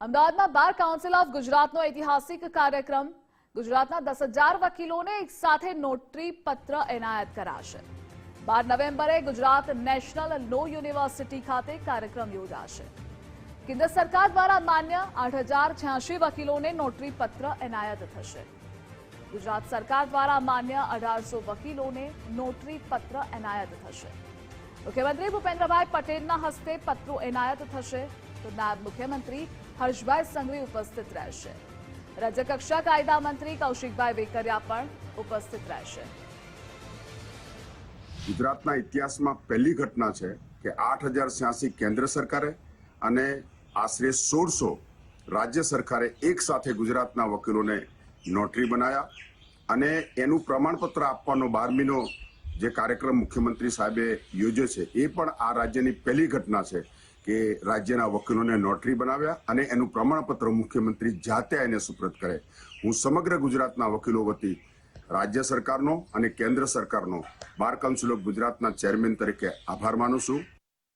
અમદાવાદમાં બાર council of ગુજરાતનો ઐતિહાસિક કાર્યક્રમ. ગુજરાતના દસ હજાર વકીલોને એક સાથે નોટરી પત્ર એનાયત કરાશે. બાર નવેમ્બરે ગુજરાત નેશનલ લો યુનિવર્સિટી ખાતે કાર્યક્રમ યોજાશે. કેન્દ્ર સરકાર દ્વારા માન્ય આઠ હજાર છ્યાસી વકીલોને નોટરી પત્ર એનાયત થશે. ગુજરાત સરકાર દ્વારા માન્ય અઢારસો વકીલોને નોટરી પત્ર એનાયત થશે. મુખ્યમંત્રી ભૂપેન્દ્રભાઈ પટેલના હસ્તે પત્રો એનાયત થશે. તો નાયબ મુખ્યમંત્રી હર્ષભાઈ સંઘવી ઉપસ્થિત રહેશે. રાજ્યકક્ષા કાયદા મંત્રી કૌશિકભાઈ વેકરિયા પણ ઉપસ્થિત રહેશે. ગુજરાતના ઇતિહાસમાં પહેલી ઘટના છે કે આઠ કેન્દ્ર સરકારે અને આશરે સોળસો રાજ્ય સરકારે એક સાથે ગુજરાતના વકીલોને નોટરી બનાયા અને એનું પ્રમાણપત્ર આપવાનો બારમીનો જે કાર્યક્રમ મુખ્યમંત્રી સાહેબે યોજ્યો છે, એ પણ આ રાજ્યની પહેલી ઘટના છે. કે રાજ્યના વકીલોને નોટરી બનાવ્યા અને એનું પ્રમાણપત્ર મુખ્યમંત્રી જાતે એને સુપ્રત કરે. હું સમગ્ર ગુજરાતના વકીલો વતી રાજ્ય સરકારનો અને કેન્દ્ર સરકારનો બાર કાઉન્સિલ ઓફ ગુજરાતના ચેરમેન તરીકે આભાર માનું છું.